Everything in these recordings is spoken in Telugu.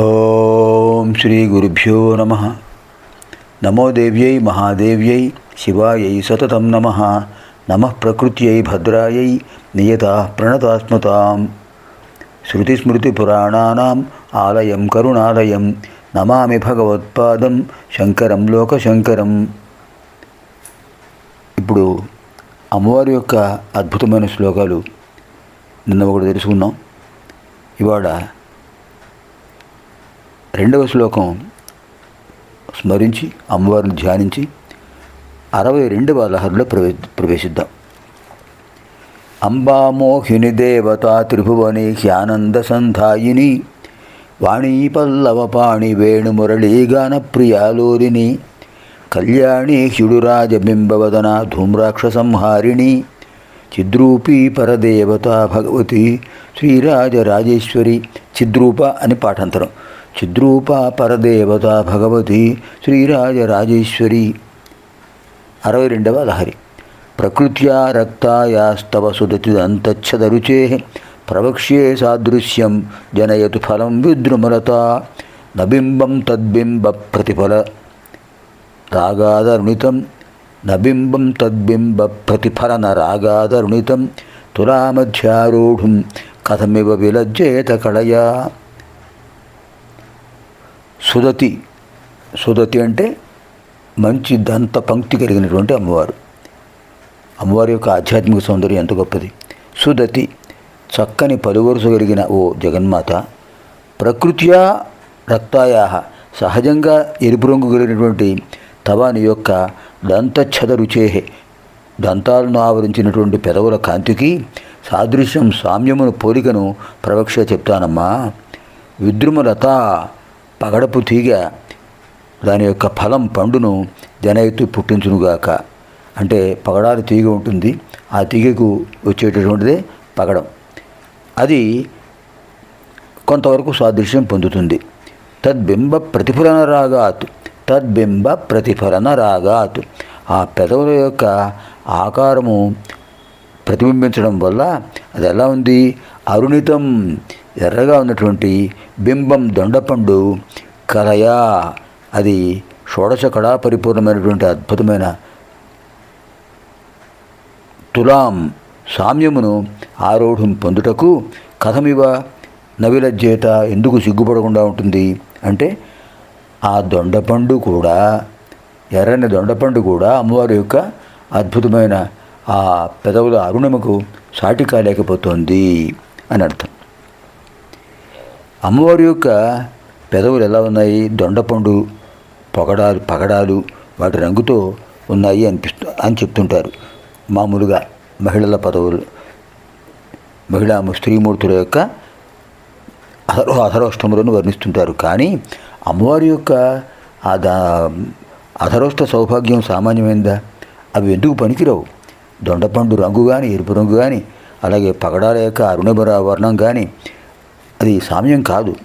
ఓం శ్రీ గురుభ్యో నమ. నమో దేవ్యై మహాదేవ్యై శివాయై సతతం నమ. నమ ప్రకృత్యై భద్రాయై నియత ప్రణతాస్మతాం. శృతిస్మృతిపురాణానాం ఆలయం కరుణాలయం. నమామి భగవత్పాదం శంకరం లోకశంకరం. ఇప్పుడు అమ్మవారి యొక్క అద్భుతమైన శ్లోకాలు నిన్న ఒకటి తెలుసుకున్నాం. ఇవాళ రెండవ శ్లోకం. స్మరించి అమ్మవారిని ధ్యానించి అరవై రెండవ లహరిలో ప్రవే ప్రవేశిద్దాం. అంబామోహిని దేవత త్రిభువని హ్యానంద సంధాయిని వాణీ పల్లవపాణి వేణుమురళీగాన ప్రియాలోరిని కళ్యాణి హ్యుడురాజబింబవదన ధూమ్రాక్ష సంహారిణి చిద్రూపీ పరదేవత భగవతి శ్రీరాజరాజేశ్వరి చిద్రూప అని పాఠాంతరం. చిద్రూప పరదేవత భగవతి శ్రీరాజరాజేశ్వరి. అరవై రెండవ లహరి. ప్రకృత్యా రక్తాయాస్తవ సుదతిదంతచ్చదరుచే ప్రవక్ష్యే సాదృశ్యం జనయతు ఫలం విద్రుమలత నబింబం తద్బింబ ప్రతిఫల. రాగాదరుణితం నబింబం తద్బింబ ప్రతిఫలన రాగాదరుణితం తులామధ్యారూఢుం కథమివ విలజ్జేత కళయా సుదతి సుదతి అంటే మంచి దంత పంక్తి కలిగినటువంటి అమ్మవారు. అమ్మవారి యొక్క ఆధ్యాత్మిక సౌందర్యం ఎంత గొప్పది. సుదతి చక్కని పలువరుస కలిగిన ఓ జగన్మాత ప్రకృత్యా రక్తాయాహ సహజంగా ఎరుపు రంగు కలిగినటువంటి తవాని యొక్క దంతఛద రుచేహే దంతాలను ఆవరించినటువంటి పెదవుల కాంతికి సాదృశ్యం సామ్యమును పోలికను ప్రవక్ష చెప్తానమ్మా. విద్రుమలత పగడపు తీగ దాని యొక్క ఫలం పండును జనయత్తు పుట్టించునుగాక. అంటే పగడాలు తీగ ఉంటుంది ఆ తీగకు వచ్చేటటువంటిదే పగడం. అది కొంతవరకు సాదృశ్యం పొందుతుంది. తద్బింబ ప్రతిఫలన రాగాత్ తద్బింబ ప్రతిఫలన రాగాత్. ఆ పెదవుల యొక్క ఆకారము ప్రతిబింబించడం వల్ల అది ఎలా ఉంది? అరుణితం ఎర్రగా ఉన్నటువంటి బింబం దొండపండు కలయా. అది షోడశ కళా పరిపూర్ణమైనటువంటి అద్భుతమైన తులాం సామ్యమును ఆరోఢం పొందుటకు కథమివ నవిలజ్జేత ఎందుకు సిగ్గుపడకుండా ఉంటుంది అంటే ఆ దొండపండు కూడా ఎర్రని దొండపండు కూడా అమ్మవారి యొక్క అద్భుతమైన ఆ పెదవుల అరుణముకు సాటి కాలేకపోతుంది అని అర్థం. అమ్మవారి యొక్క పెదవులు ఎలా ఉన్నాయి? దొండపండు పొగడాలు పగడాలు వాటి రంగుతో ఉన్నాయి అనిపిస్తు అని చెప్తుంటారు మామూలుగా మహిళల పదవులు. మహిళా స్త్రీమూర్తుల యొక్క అధరో అధరోష్టములను వర్ణిస్తుంటారు. కానీ అమ్మవారి యొక్క ఆ దా అధరోష్ట సౌభాగ్యం సామాన్యమైందా? అవి ఎందుకు పనికిరావు? దొండపండు రంగు కానీ ఎరుపు రంగు కానీ అలాగే పగడాల యొక్క అరుణభర వర్ణం కానీ అది సామ్యం కాదు.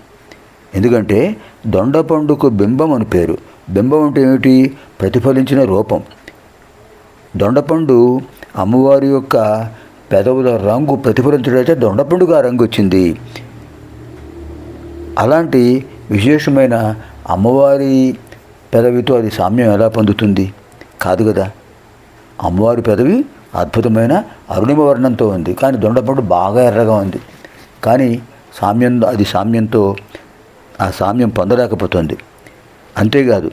ఎందుకంటే దొండపండుకు బింబం అని పేరు. బింబం అంటే ఏమిటి? ప్రతిఫలించిన రూపం. దొండపండు అమ్మవారి యొక్క పెదవుల రంగు ప్రతిఫలించడైతే దొండపండుగా రంగు వచ్చింది అలాంటి విశేషమైన అమ్మవారి పెదవితో అది సామ్యం ఎలా పొందుతుంది? కాదు కదా. అమ్మవారి పెదవి అద్భుతమైన అరుణిమ వర్ణంతో ఉంది. కానీ దొండపండు బాగా ఎర్రగా ఉంది. కానీ సామ్యం అది సామ్యంతో ఆ సామ్యం పొందలేకపోతుంది. అంతేకాదు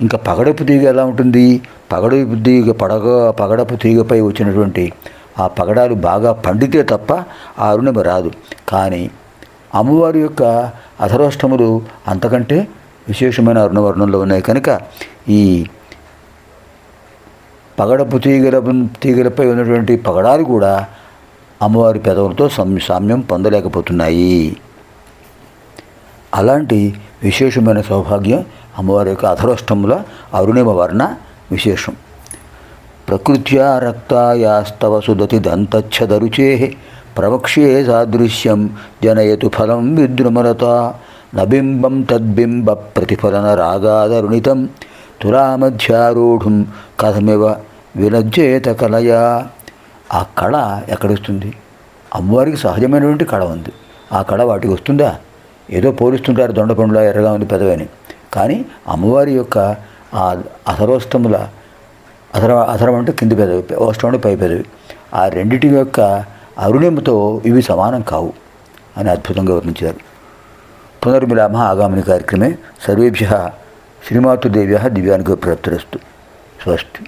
ఇంకా పగడపు తీగ ఎలా ఉంటుంది? పగడపు తీగ పడగ పగడపు తీగపై వచ్చినటువంటి ఆ పగడాలు బాగా పండితే తప్ప ఆ అరుణిమ రాదు. కానీ అమ్మవారి యొక్క అధరోష్టములు అంతకంటే విశేషమైన అరుణవర్ణంలో ఉన్నాయి. కనుక ఈ పగడపు తీగల తీగలపై ఉన్నటువంటి పగడాలు కూడా అమ్మవారి పెదవులతో సామ్యం పొందలేకపోతున్నాయి. అలాంటి విశేషమైన సౌభాగ్యం అమ్మవారి యొక్క అధరోష్టముల అరుణిమ వర్ణ విశేషం. ప్రకృత్యా రక్తాయాస్తవ సుదతి దంతచ్చదరుచే ప్రవక్ష్యే సాదృశ్యం జనయతు ఫలం విద్రుమలత నబింబం తద్బింబ ప్రతిఫలన రాగాదరుణితం తులామధ్యారూఢుం కథమివ విలజ్జేత కలయా ఆ కళ ఎక్కడొస్తుంది? అమ్మవారికి సహజమైనటువంటి కళ ఉంది. ఆ కళ వాటికి వస్తుందా? ఏదో పోలిస్తుంటారు దొండపండులా ఎర్రగా ఉంది పెదవని. కానీ అమ్మవారి యొక్క ఆ అసరోస్తముల అసర అసరం అంటే కింది పెదవి ఓష్టం అంటే పై పెదవి. ఆ రెండిటి యొక్క అరుణిమతో ఇవి సమానం కావు అని అద్భుతంగా వర్ణించారు. పునర్మిలామ ఆగామిని కార్యక్రమే. సర్వేభ్య శ్రీమాతృదేవ్య దివ్యానికి ప్రాప్తిరస్తు స్వస్తి.